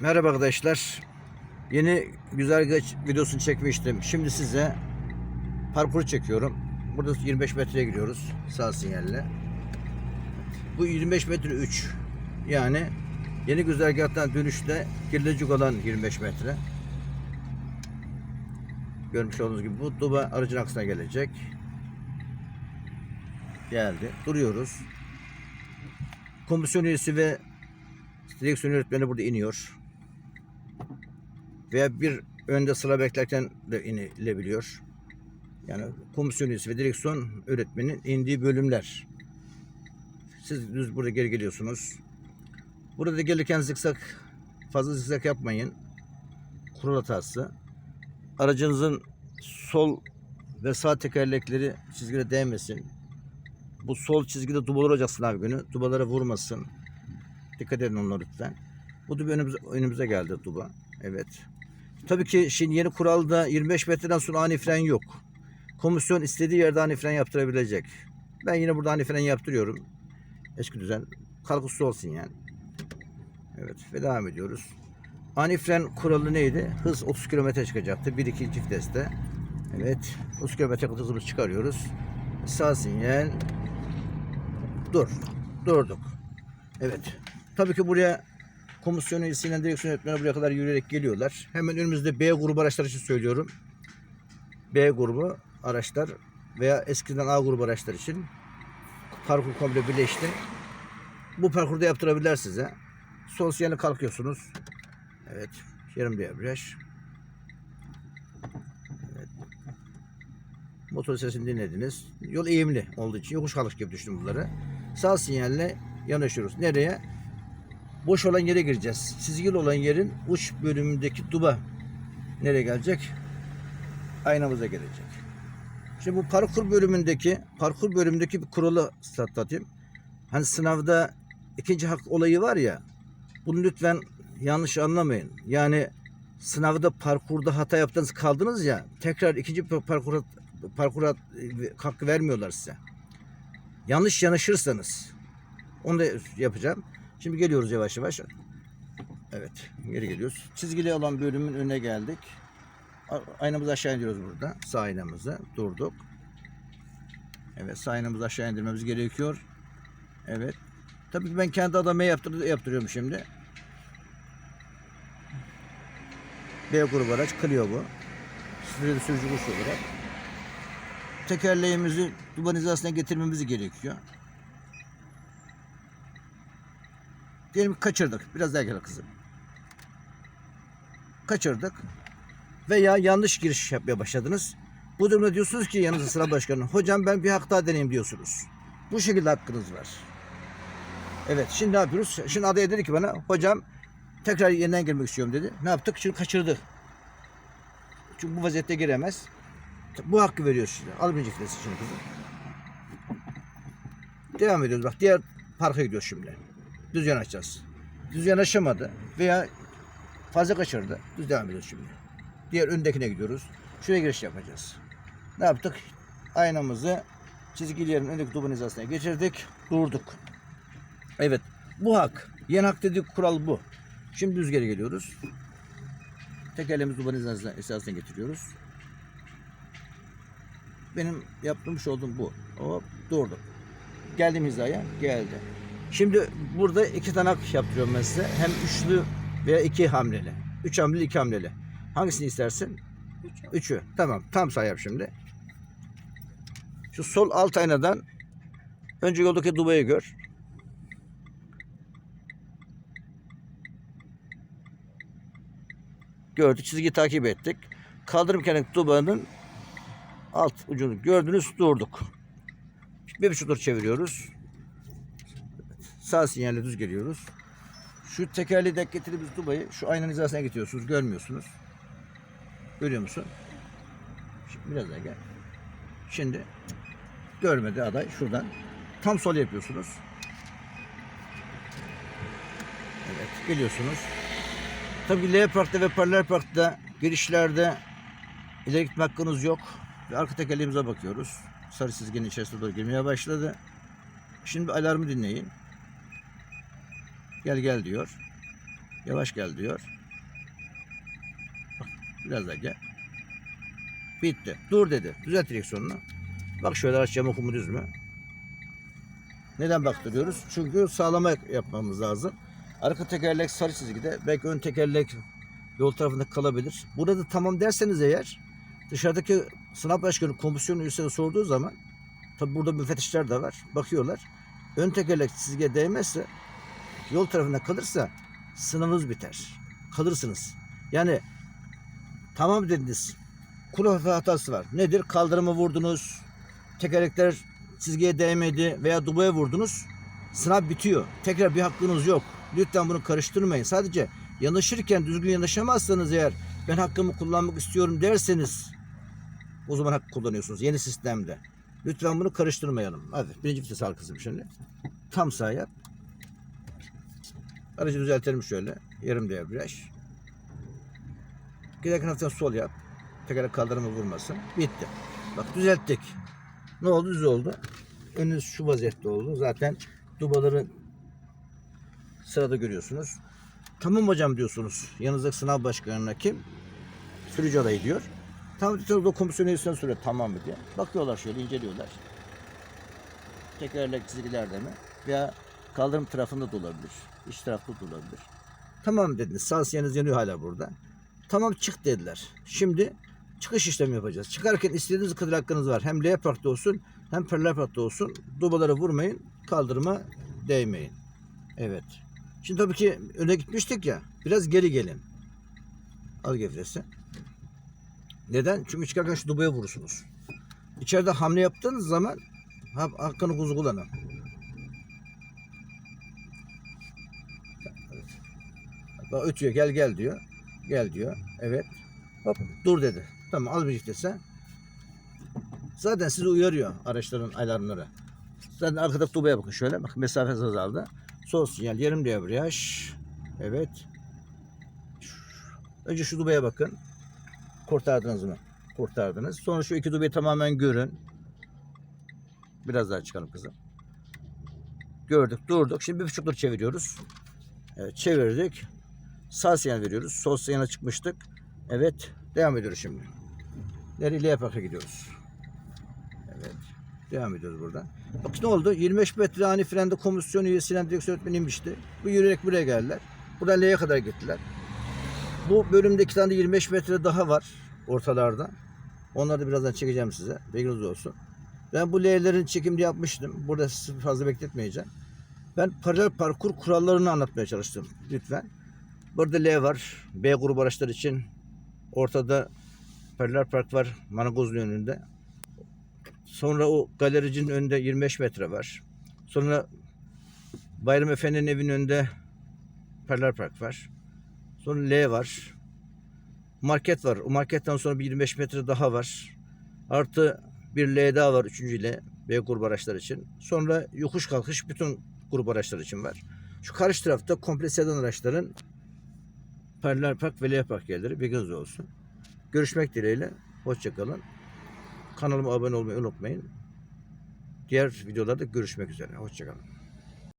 Merhaba arkadaşlar. Yeni güzergah videosunu çekmiştim. Şimdi size parkuru çekiyorum. Burada 25 metreye giriyoruz sağ sinyalle. Bu 25 metre 3. Yani yeni güzergahtan dönüşte girilecek olan 25 metre. Görmüş olduğunuz gibi bu duba aracın aksına gelecek. Geldi. Duruyoruz. Komisyon üyesi ve direksiyon yönetmeni burada iniyor. Veya bir önde sıra beklerken de inilebiliyor. Yani komisyon üyesi ve direksiyon öğretmenin indiği bölümler. Siz düz burada geri geliyorsunuz. Burada gelirken zikzak fazla zikzak yapmayın. Kural hatası. Aracınızın sol ve sağ tekerlekleri çizgide değmesin. Bu sol çizgide dubalar olacak sınav günü. Dubalara vurmasın. Dikkat edin onlara lütfen. Bu duba önümüze, önümüze geldi duba. Evet. Tabii ki şimdi yeni kuralda 25 metreden sonra ani fren yok. Komisyon istediği yerde ani fren yaptırabilecek. Ben yine burada ani fren yaptırıyorum. Eski düzen. Kalkışlı olsun yani. Evet ve devam ediyoruz. Ani fren kuralı neydi? Hız 30 km çıkacaktı. 1-2 çift deste. Evet. 30 km hızımızı çıkarıyoruz. Sağ sinyal. Dur. Durduk. Evet. Tabii ki buraya komisyon üyesiyle direksiyon yönetmeni buraya kadar yürüyerek geliyorlar. Hemen önümüzde B grubu araçlar için söylüyorum. B grubu araçlar veya eskiden A grubu araçlar için parkur komple birleşti. Bu parkurda yaptırabilirler size. Sol sinyale kalkıyorsunuz. Evet. Yarım debriyaj. Evet. Motor sesini dinlediniz. Yol eğimli olduğu için yokuş kalkış gibi düşünün bunları. Sağ sinyalle yanaşıyoruz. Nereye? Boş olan yere gireceğiz. Çizgili olan yerin uç bölümündeki duba nereye gelecek? Aynamıza gelecek. Şimdi bu parkur bölümündeki parkur bölümündeki bir kuralı satayım. Hani sınavda ikinci hak olayı var ya. Bunu lütfen yanlış anlamayın. Yani sınavda parkurda hata yaptınız kaldınız ya tekrar ikinci parkura parkura hakkı vermiyorlar size. Yanlış yanaşırsanız onu da yapacağım. Şimdi geliyoruz yavaş yavaş. Evet, geri geliyoruz. Çizgili olan bölümün önüne geldik. Aynamızı aşağı indiriyoruz burada. Sağ aynamızı. Durduk. Evet, sağ aynamızı aşağı indirmemiz gerekiyor. Evet. Tabii ki ben kendi adama yaptır yaptırıyorum şimdi. B grubu araç Clio bu. Süreli sürücü kuş olarak. Tekerleğimizi duban hizasına getirmemiz gerekiyor. Diyelim ki kaçırdık. Biraz daha gel kızım. Kaçırdık. Veya yanlış giriş yapmaya başladınız. Bu durumda diyorsunuz ki yanınızda sıra başkanı. Hocam ben bir hak daha deneyim diyorsunuz. Bu şekilde hakkınız var. Evet şimdi ne yapıyoruz? Şimdi adaya dedi ki bana hocam tekrar yeniden girmek istiyorum dedi. Ne yaptık? Şimdi kaçırdı. Çünkü bu vaziyette giremez. Bu hakkı veriyoruz şimdi. Almayacak şimdi kızım. Devam ediyoruz. Bak diğer parka gidiyoruz şimdi. Düz yanaşacağız. Düz yanaşamadı veya fazla kaçırdı. Düz devam ediyoruz şimdi. Diğer öndekine gidiyoruz. Şuraya giriş yapacağız. Ne yaptık? Aynamızı çizgili yerin öndeki duban hizasına geçirdik. Durduk. Evet. Bu hak. Yeni hak dediği kural bu. Şimdi düz geri geliyoruz. Tekerleğimizi duban hizasına getiriyoruz. Benim yapmış olduğum bu. Hop durdum. Geldim hizaya. Geldi. Şimdi burada iki tane hak yaptırıyorum ben size. Hem üçlü veya iki hamleli. Üç hamleli, iki hamleli. Hangisini istersin? Üçü. Tamam. Tam say yap şimdi. Şu sol alt aynadan önce yoldaki dubayı gör. Gördük. Çizgiyi takip ettik. Kaldırım kenarındaki dubanın alt ucunu gördünüz. Durduk. Bir buçuk tur çeviriyoruz. Sağ sinyalle düz geliyoruz. Şu tekerleği denk getirdiğimiz dubayı şu aynanın hizasına getiriyorsunuz. Görmüyorsunuz. Görüyor musun? Şimdi biraz daha gel. Şimdi görmedi aday şuradan. Tam sol yapıyorsunuz. Evet geliyorsunuz. Tabii L parkta ve paralel parkta girişlerde ileri gitme hakkınız yok. Ve arka tekerleğimize bakıyoruz. Sarı çizginin içerisine doğru girmeye başladı. Şimdi alarmı dinleyin. Gel gel diyor. Yavaş gel diyor. Bak, biraz daha gel. Bitti. Dur dedi. Düzelt direksiyonunu. Bak şöyle araç yamuk mu düz mü? Neden baktırıyoruz? Çünkü sağlama yapmamız lazım. Arka tekerlek sarı çizgide. Belki ön tekerlek yol tarafında kalabilir. Burada tamam derseniz eğer dışarıdaki sınav başkanı komisyon üyesine sorduğu zaman tabi burada müfettişler de var. Bakıyorlar. Ön tekerlek çizgiye değmezse yol tarafında kalırsa sınavınız biter. Kalırsınız. Yani tamam dediniz. Kuru hatası var. Nedir? Kaldırımı vurdunuz. Tekerlekler çizgiye değmedi veya dubaya vurdunuz. Sınav bitiyor. Tekrar bir hakkınız yok. Lütfen bunu karıştırmayın. Sadece yanaşırken düzgün yanaşamazsanız eğer ben hakkımı kullanmak istiyorum derseniz o zaman hakkı kullanıyorsunuz yeni sistemde. Lütfen bunu karıştırmayalım. Hadi birinci vites al kızım şimdi. Tam sağ yap. Aracı düzeltelim şöyle. Yarım debriyaj. Giderken hafiften sol yap. Tekerlek kaldırımı vurmasın. Bitti. Bak düzelttik. Ne oldu? Düz oldu. Önünüz şu vaziyette oldu. Zaten dubaları sırada görüyorsunuz. Tamam hocam diyorsunuz. Yanınızdaki sınav başkanına kim? Sürücü adayı diyor. Diyorsunuz o komisyon üyesine soruyor tamam mı diye. Bakıyorlar şöyle inceliyorlar. Tekerlek çizgilerde mi? Veya kaldırım tarafında da olabilir. İç tarafta da olabilir. Tamam dediniz. Sağ sinyaliniz yanıyor hala burada. Tamam çık dediler. Şimdi çıkış işlemi yapacağız. Çıkarken istediğiniz kadar hakkınız var. Hem L parkta olsun hem paralel parkta olsun. Dubalara vurmayın. Kaldırıma değmeyin. Evet. Şimdi tabii ki öne gitmiştik ya. Biraz geri gelin. Al gevresi. Neden? Çünkü çıkarken şu dubaya vurursunuz. İçeride hamle yaptığınız zaman ha- hakkını kullanın. Bak ötüyor gel gel diyor. Gel diyor. Evet. Hop dur dedi. Tamam al bir vites Zaten sizi uyarıyor araçların alarmları. Zaten arkada dubaya bakın şöyle. Bak mesafe azaldı. Sol sinyal yarım debriyaj. Evet. Önce şu dubaya bakın. Kurtardınız mı? Kurtardınız. Sonra şu iki dubayı tamamen görün. Biraz daha çıkalım kızım. Gördük, durduk. Şimdi bir buçukları çeviriyoruz. Evet, çevirdik. Sağ sinyal veriyoruz. Sol sinyale çıkmıştık. Evet, devam ediyoruz şimdi. Nereye yapaka gidiyoruz. Evet, devam ediyoruz buradan. Bak ne oldu? 25 metre ani frende komisyon üyesiyle direksiyon öğretmeni inmişti. Bu yürüyerek buraya geldiler. Buradan L'ye kadar gittiler. Bu bölümde iki tane de 25 metre daha var ortalarda. Onları da birazdan çekeceğim size. Bilginiz olsun. Ben bu L'lerin çekimini yapmıştım. Burada sizi fazla bekletmeyeceğim. Ben paralel parkur kurallarını anlatmaya çalıştım. Lütfen. Burada L var. B grubu araçlar için. Ortada paralel park var. Managozlu önünde. Sonra o galericinin önünde 25 metre var. Sonra Bayram Efendi'nin evinin önünde paralel park var. Sonra L var. Market var. O marketten sonra bir 25 metre daha var. Artı bir L daha var. Üçüncü L. B grubu araçlar için. Sonra yokuş kalkış bütün grup araçlar için var. Şu karşı tarafta komple sedan araçların paralel park ve L park yerleri bilginiz olsun. Görüşmek dileğiyle. Hoşçakalın. Kanalıma abone olmayı unutmayın. Diğer videolarda görüşmek üzere. Hoşçakalın.